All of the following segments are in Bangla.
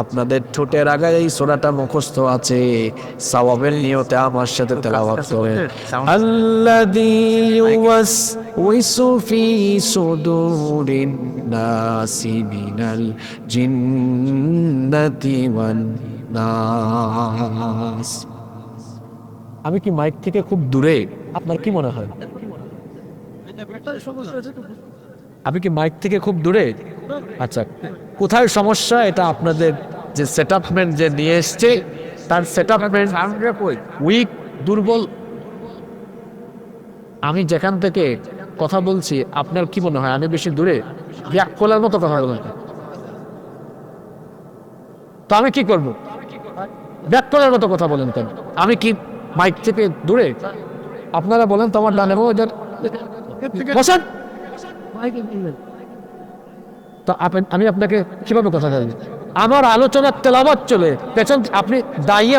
আপনাদের ঠোঁটের আগে এই সোরাটা মুখস্থ আছে। সওয়াবের নিয়তে আমার সাথে তেলাওয়াত করেন। আল্লাযী ইউওয়াসউইসু ফি সুদুরিন নাসি মিনাল জিন্নাতি ওয়ান নাস। আমি কি মাইক থেকে খুব দূরে? আপনার কি মনে হয়? আমি কি মাইক থেকে খুব দূরে? আচ্ছা কোথায় সমস্যা? এটা আপনাদের যে সেটআপমেন্ট যে নিয়ে এসছে তার সেটআপমেন্ট উইক দুর্বল। আমি যেখান থেকে কথা বলছি আপনার কি মনে হয়? আমি বেশি দূরে? ব্যাক খোলার মতো কথা বলেন তো আমি কি করব? ব্যাক মতো কথা বলেন কেন? আমি কি মাইক থেকে দূরে? আপনারা বলেন তোমার ডানে বসেন। তো আমি আপনাকে কীভাবে কথা জানি আমার আলোচনার তেলাবাত চলে। পেছন আপনি দায়ী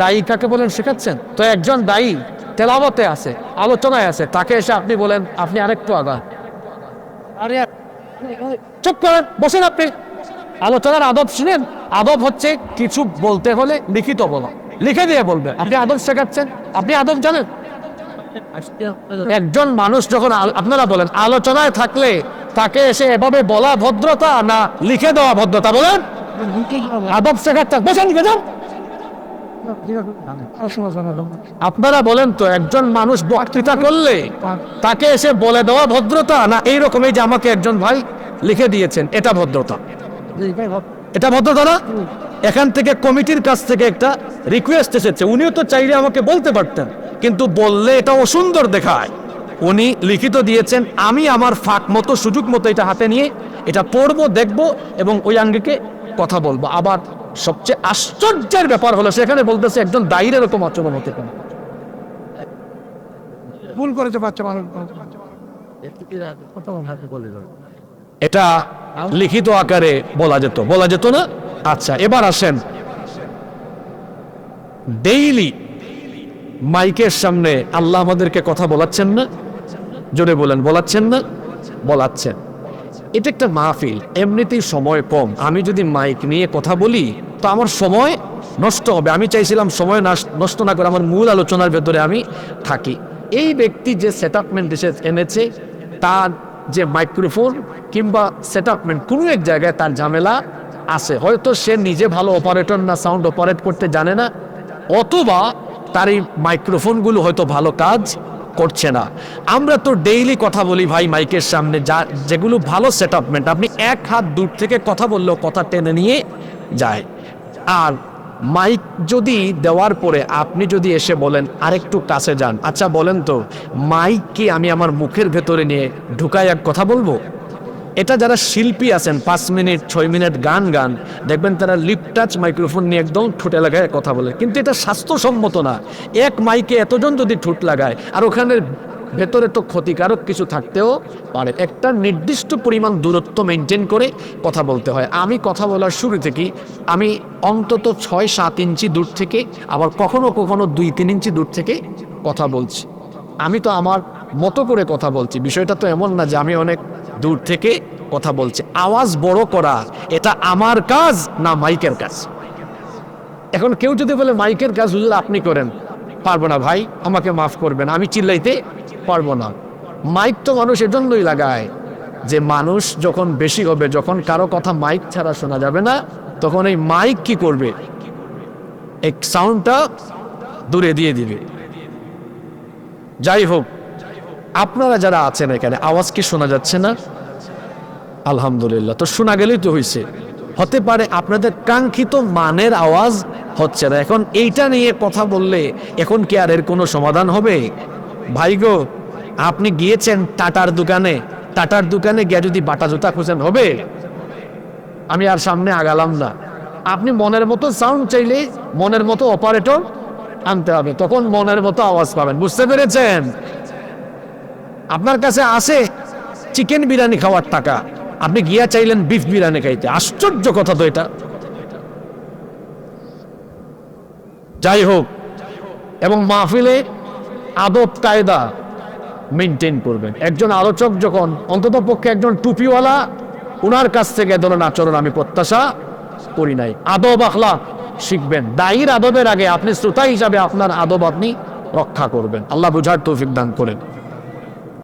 দায়ী কাকে বলেন শেখাচ্ছেন? তো একজন দায়ী তেলাবতে আছে আলোচনায় আছে। তাকে এসে আপনি বলেন আপনি আরেকটু আগা। আরে চুপ করেন বসেন আপনি। আলোচনার আদব শুনেন। আদব হচ্ছে কিছু বলতে হলে লিখিত বলা। লিখে দিয়ে বলবে আপনি আদব শেখাচ্ছেন? আপনি আদব জানেন? একজন মানুষ যখন আপনারা বলেন আলোচনায় থাকলে তাকে এসে এভাবে বলা ভদ্রতা না লিখে দেওয়া ভদ্রতা বলেন? আদব শেখাচ্ছেন বসেন লিখে যান। আপনারা বলেন তো একজন মানুষ বক্তৃতা করলে তাকে এসে বলে দেওয়া ভদ্রতা না এইরকম এই যে আমাকে একজন ভাই লিখে দিয়েছেন এটা ভদ্রতা? এটা ভদ্রতা না? এখান থেকে কমিটির কাছ থেকে একটা রিকোয়েস্ট এসেছে। উনিও তো চাইলে আমাকে বলতে পারতেন। কিন্তু বললে এটা অসুন্দর দেখায়। উনি লিখিত দিয়েছেন আমি আমার ফাঁক মতো সুযোগ মতো এটা হাতে নিয়ে এটা পড়ব দেখব এবং ওই আঙ্গিকে কথা বলব। আবার সবচেয়ে আশ্চর্যের ব্যাপার হলো সেখানে বলতেছে একজন দায়ীর এরকম আচরণ হতে পারে। ভুল করেছে বাচ্চা মানুষ। এটা লিখিত আকারে বলা যেত। বলা যেত না? আচ্ছা এবার আসেন। ডেইলি মাইকের সামনে আল্লাহ আমাদেরকে কথা বলাচ্ছেন না? জোরে বলেন, বলাচ্ছেন না? বলাচ্ছেন। এটা একটা মাহফিল, এমনিতেই সময় কম। আমি যদি মাইক নিয়ে কথা বলি, তো আমার সময় নষ্ট হবে। আমি চাইছিলাম সময় নষ্ট না করে আমার মূল আলোচনার ভেতরে আমি থাকি। এই ব্যক্তি যে সেটআপমেন্ট এসে এনেছে, তার যে মাইক্রোফোন কিংবা সেটআপমেন্ট কোনো এক জায়গায় তার ঝামেলা আছে। হয়তো সে নিজে ভালো অপারেটর না সাউন্ড অপারেট করতে জানে না, অথবা তার এই মাইক্রোফোনগুলো হয়তো ভালো কাজ করছে না। আমরা তো ডেইলি কথা বলি ভাই মাইকের সামনে, যা, যেগুলো ভালো সেটআপমেন্ট আপনি এক হাত দূর থেকে কথা বললেও কথা টেনে নিয়ে যায়। আর মাইক যদি দেওয়ার পরে আপনি যদি এসে বলেন, আরেকটু কাছে যান। আচ্ছা বলেন তো, মাইক কি আমি আমার মুখের ভেতরে নিয়ে ঢুকাই এক কথা বলব? এটা যারা শিল্পী আছেন, পাঁচ মিনিট, ছয় মিনিট গান গান, দেখবেন তারা লিপ টাচ মাইক্রোফোন নিয়ে একদম ঠোঁটে লাগায় কথা বলে। কিন্তু এটা স্বাস্থ্যসম্মত না। এক মাইকে এতজন যদি ঠোঁট লাগায়, আর ওখানে ভেতরে তো ক্ষতিকারক কিছু থাকতেও পারে। একটা নির্দিষ্ট পরিমাণ দূরত্ব মেনটেন করে কথা বলতে হয়। আমি কথা বলার শুরু থেকেই, আমি অন্তত ছয় সাত ইঞ্চি দূর থেকে, আবার কখনো কখনো দুই তিন ইঞ্চি দূর থেকে কথা বলছি। আমি তো আমার মতো করে কথা বলছি। বিষয়টা তো এমন না যে আমি অনেক দূর থেকে কথা বলছে। আওয়াজ বড় করা, এটা আমার কাজ না মাইকের কাজ? এখন কেউ যদি বলে, মাইকের কাজ হুজুর আপনি করেন। পারব না ভাই, আমাকে মাফ করবেন, আমি চিল্লাইতে পারব না। মাইক তো মানুষ এজন্যই লাগায় যে মানুষ যখন বেশি হবে, যখন কারও কথা মাইক ছাড়া শোনা যাবে না, তখন এই মাইক কি করবে? এই সাউন্ডটা দূরে দিয়ে দিবে। যাই হোক আপনারা যারা আছেন এখানে, আওয়াজ কি শোনা যাচ্ছে না? আলহামদুলিল্লাহ। তো শোনা গেলেই তো হয়েছে হতে পারে আপনাদের কাঙ্ক্ষিত মানের আওয়াজ হচ্ছে না। এখন এইটা নিয়ে কথা বললে এখন কি আর এর কোনো সমাধান হবে? ভাইগো আপনি গিয়েছেন টাটার দোকানে। টাটার দোকানে গিয়ে যদি বাটা জুতা খুঁজেন হবে? আমি আর সামনে আগালাম না। আপনি মনের মতো সাউন্ড চাইলে মনের মতো অপারেটর আনতে হবে। তখন মনের মতো আওয়াজ পাবেন। বুঝতে পেরেছেন? আপনার কাছে আসে চিকেন বিরিয়ানি খাওয়ার টাকা। আপনি গিয়া চাইলেন বিফ বিরিয়ানি খাইতে। আশ্চর্য কথা তো এটা। যাই হোক, এবং মাহফিলে আদব কায়দা মেনটেন করবেন। একজন আলোচক যখন, অন্তত পক্ষে একজন টুপিওয়ালা ওনার কাছ থেকে এ ধরনের আচরণ আমি প্রত্যাশা করি নাই। আদব আখলা শিখবেন। দায়ীর আদবের আগে আপনি শ্রোতা হিসাবে আপনার আদব আপনি রক্ষা করবেন। আল্লাহ বুঝার তৌফিক দান করেন।